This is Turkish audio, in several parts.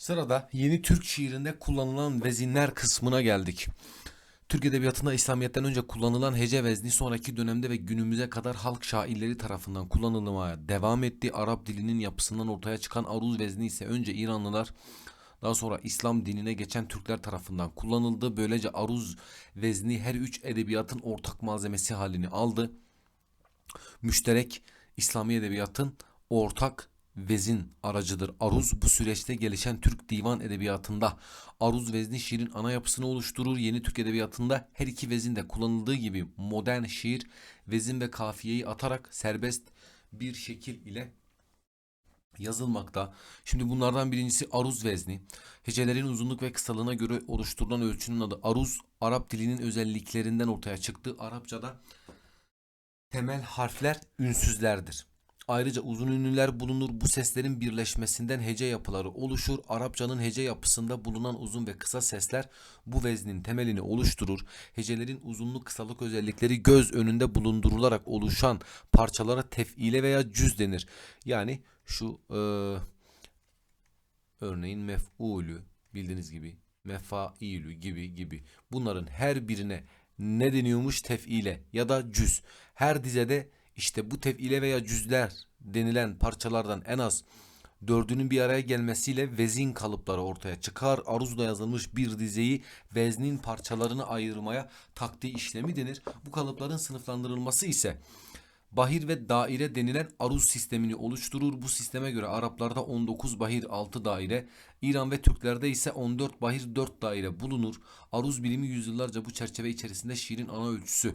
Sırada yeni Türk şiirinde kullanılan vezinler kısmına geldik. Türk Edebiyatı'nda İslamiyet'ten önce kullanılan hece vezni sonraki dönemde ve günümüze kadar halk şairleri tarafından kullanılmaya devam etti. Arap dilinin yapısından ortaya çıkan aruz vezni ise önce İranlılar daha sonra İslam dinine geçen Türkler tarafından kullanıldı. Böylece aruz vezni her üç edebiyatın ortak malzemesi halini aldı. Müşterek İslami edebiyatın ortak vezin aracıdır. Aruz bu süreçte gelişen Türk divan edebiyatında aruz vezni şiirin ana yapısını oluşturur. Yeni Türk edebiyatında her iki vezin de kullanıldığı gibi modern şiir vezin ve kafiyeyi atarak serbest bir şekil ile yazılmakta. Şimdi bunlardan birincisi aruz vezni. Hecelerin uzunluk ve kısalığına göre oluşturulan ölçünün adı aruz. Arap dilinin özelliklerinden ortaya çıktı. Arapçada temel harfler ünsüzlerdir. Ayrıca uzun ünlüler bulunur. Bu seslerin birleşmesinden hece yapıları oluşur. Arapçanın hece yapısında bulunan uzun ve kısa sesler bu veznin temelini oluşturur. Hecelerin uzunluk kısalık özellikleri göz önünde bulundurularak oluşan parçalara tefile veya cüz denir. Yani şu eee, örneğin mef'ulü bildiğiniz gibi mefailü gibi gibi bunların her birine ne deniyormuş tefile ya da cüz. Her dizede işte bu tefile veya cüzler denilen parçalardan en az dördünün bir araya gelmesiyle vezin kalıpları ortaya çıkar. Aruzda yazılmış bir dizeyi veznin parçalarını ayırmaya taktiği işlemi denir. Bu kalıpların sınıflandırılması ise bahir ve daire denilen aruz sistemini oluşturur. Bu sisteme göre Araplarda 19 bahir 6 daire, İran ve Türklerde ise 14 bahir 4 daire bulunur. Aruz bilimi yüzyıllarca bu çerçeve içerisinde şiirin ana ölçüsü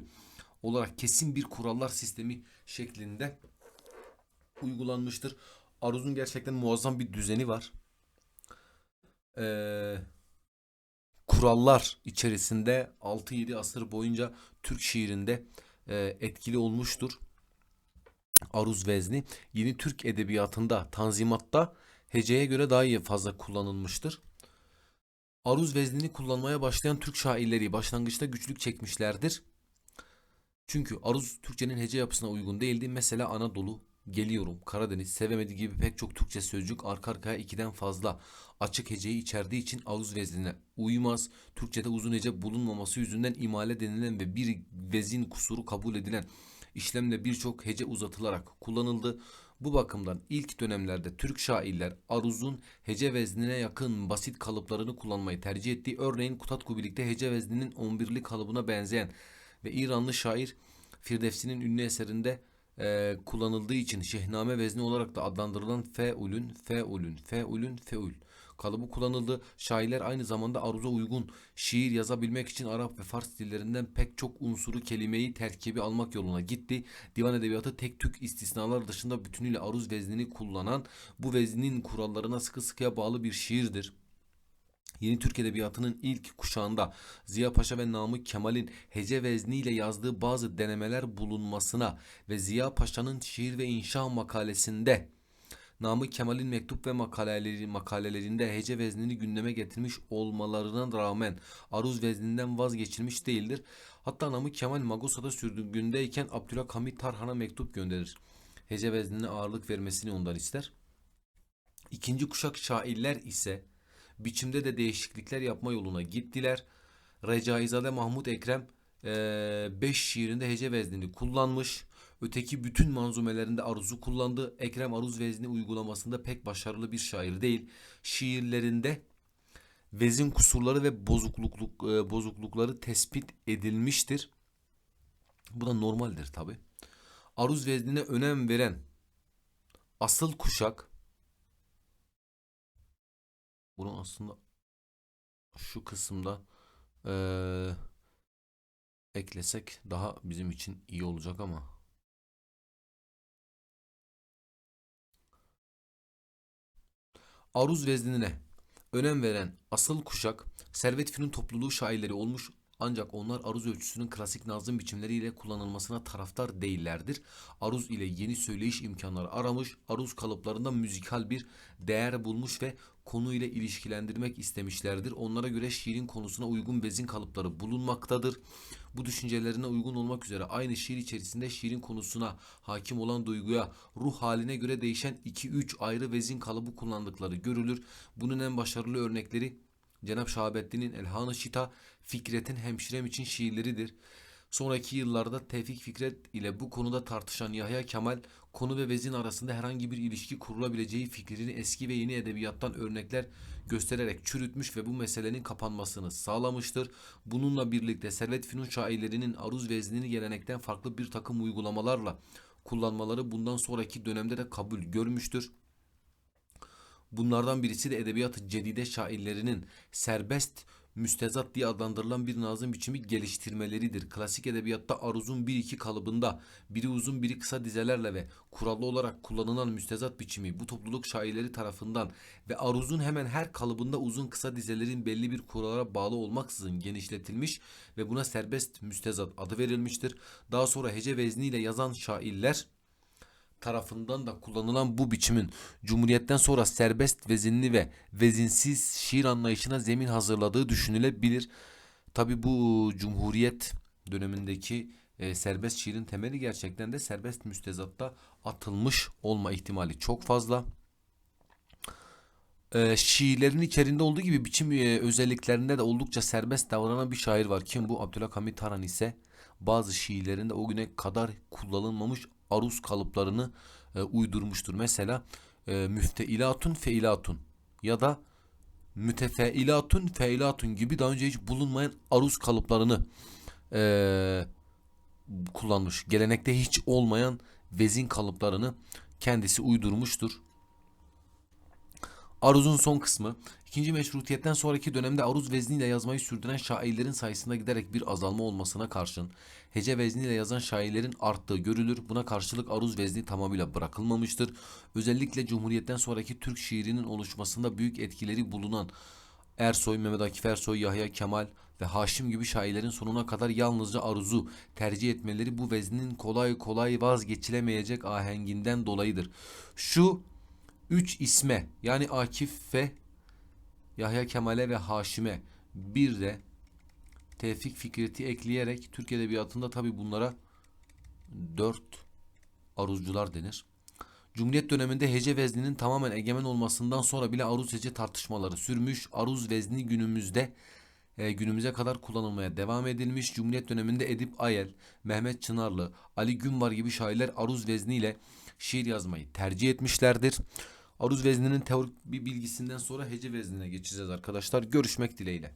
olarak kesin bir kurallar sistemi şeklinde uygulanmıştır. Aruz'un gerçekten muazzam bir düzeni var. Ee, kurallar içerisinde 6-7 asır boyunca Türk şiirinde e, etkili olmuştur. Aruz vezni yeni Türk edebiyatında, tanzimatta heceye göre daha iyi fazla kullanılmıştır. Aruz veznini kullanmaya başlayan Türk şairleri başlangıçta güçlük çekmişlerdir. Çünkü aruz Türkçenin hece yapısına uygun değildi. Mesela Anadolu, geliyorum, Karadeniz, sevemedi gibi pek çok Türkçe sözcük arka arkaya ikiden fazla açık heceyi içerdiği için aruz veznine uymaz. Türkçede uzun hece bulunmaması yüzünden imale denilen ve bir vezin kusuru kabul edilen işlemle birçok hece uzatılarak kullanıldı. Bu bakımdan ilk dönemlerde Türk şairler aruzun hece veznine yakın basit kalıplarını kullanmayı tercih etti. Örneğin Kutat Kubilik'te hece vezninin 11'li kalıbına benzeyen ve İranlı şair Firdevsi'nin ünlü eserinde e, kullanıldığı için şehname vezni olarak da adlandırılan feulün, feulün, feulün, feul kalıbı kullanıldı. Şairler aynı zamanda aruza uygun şiir yazabilmek için Arap ve Fars dillerinden pek çok unsuru kelimeyi terkibi almak yoluna gitti. Divan edebiyatı tek tük istisnalar dışında bütünüyle aruz veznini kullanan bu veznin kurallarına sıkı sıkıya bağlı bir şiirdir. Yeni Türk Edebiyatı'nın ilk kuşağında Ziya Paşa ve Namık Kemal'in hece vezniyle yazdığı bazı denemeler bulunmasına ve Ziya Paşa'nın şiir ve inşa makalesinde Namık Kemal'in mektup ve makaleleri, makalelerinde hece veznini gündeme getirmiş olmalarına rağmen aruz vezninden vazgeçilmiş değildir. Hatta Namık Kemal Magosa'da sürgündeyken Abdülhamit Tarhan'a mektup gönderir. Hece veznine ağırlık vermesini ondan ister. İkinci kuşak şairler ise biçimde de değişiklikler yapma yoluna gittiler. Recaizade Mahmut Ekrem 5 şiirinde hece veznini kullanmış. Öteki bütün manzumelerinde aruzu kullandı. Ekrem aruz vezni uygulamasında pek başarılı bir şair değil. Şiirlerinde vezin kusurları ve bozukluk e, bozuklukları tespit edilmiştir. Bu da normaldir tabi. Aruz veznine önem veren asıl kuşak bunu aslında şu kısımda eee, eklesek daha bizim için iyi olacak ama aruz veznine önem veren asıl kuşak Servet Fünun topluluğu şairleri olmuş Ancak onlar aruz ölçüsünün klasik nazım biçimleriyle kullanılmasına taraftar değillerdir. Aruz ile yeni söyleyiş imkanları aramış, aruz kalıplarında müzikal bir değer bulmuş ve konuyla ilişkilendirmek istemişlerdir. Onlara göre şiirin konusuna uygun bezin kalıpları bulunmaktadır. Bu düşüncelerine uygun olmak üzere aynı şiir içerisinde şiirin konusuna hakim olan duyguya, ruh haline göre değişen 2-3 ayrı vezin kalıbı kullandıkları görülür. Bunun en başarılı örnekleri Cenab Şahabettin'in Elhan-ı Şita, Fikret'in Hemşirem için şiirleridir. Sonraki yıllarda Tevfik Fikret ile bu konuda tartışan Yahya Kemal, konu ve vezin arasında herhangi bir ilişki kurulabileceği fikrini eski ve yeni edebiyattan örnekler göstererek çürütmüş ve bu meselenin kapanmasını sağlamıştır. Bununla birlikte Servet Fünun şairlerinin aruz veznini gelenekten farklı bir takım uygulamalarla kullanmaları bundan sonraki dönemde de kabul görmüştür. Bunlardan birisi de edebiyat-ı cedide şairlerinin serbest müstezat diye adlandırılan bir nazım biçimi geliştirmeleridir. Klasik edebiyatta aruzun bir iki kalıbında biri uzun biri kısa dizelerle ve kurallı olarak kullanılan müstezat biçimi bu topluluk şairleri tarafından ve aruzun hemen her kalıbında uzun kısa dizelerin belli bir kurallara bağlı olmaksızın genişletilmiş ve buna serbest müstezat adı verilmiştir. Daha sonra hece vezniyle yazan şairler tarafından da kullanılan bu biçimin Cumhuriyet'ten sonra serbest vezinli ve vezinsiz şiir anlayışına zemin hazırladığı düşünülebilir. Tabi bu Cumhuriyet dönemindeki e, serbest şiirin temeli gerçekten de serbest müstezatta atılmış olma ihtimali çok fazla. E, şiirlerin içerisinde olduğu gibi biçim e, özelliklerinde de oldukça serbest davranan bir şair var. Kim bu? Abdülhamit Taran ise bazı şiirlerinde o güne kadar kullanılmamış aruz kalıplarını e, uydurmuştur. Mesela e, müfteilatun feilatun ya da mütefeilatun feilatun gibi daha önce hiç bulunmayan aruz kalıplarını e, kullanmış. Gelenekte hiç olmayan vezin kalıplarını kendisi uydurmuştur. Aruz'un son kısmı ikinci meşrutiyetten sonraki dönemde aruz vezniyle yazmayı sürdüren şairlerin sayısında giderek bir azalma olmasına karşın hece vezniyle yazan şairlerin arttığı görülür. Buna karşılık aruz vezni tamamıyla bırakılmamıştır. Özellikle Cumhuriyet'ten sonraki Türk şiirinin oluşmasında büyük etkileri bulunan Ersoy, Mehmet Akif Ersoy, Yahya Kemal ve Haşim gibi şairlerin sonuna kadar yalnızca aruzu tercih etmeleri bu veznin kolay kolay vazgeçilemeyecek ahenginden dolayıdır. Şu üç isme yani Akif ve Yahya Kemal'e ve Haşim'e bir de Tevfik Fikret'i ekleyerek Türk Edebiyatı'nda tabi bunlara dört aruzcular denir. Cumhuriyet döneminde hece vezninin tamamen egemen olmasından sonra bile aruz hece tartışmaları sürmüş. Aruz vezni günümüzde e, günümüze kadar kullanılmaya devam edilmiş. Cumhuriyet döneminde Edip Ayel, Mehmet Çınarlı, Ali Günvar gibi şairler aruz vezniyle şiir yazmayı tercih etmişlerdir. Aruz vezninin teorik bir bilgisinden sonra hece veznine geçeceğiz arkadaşlar. Görüşmek dileğiyle.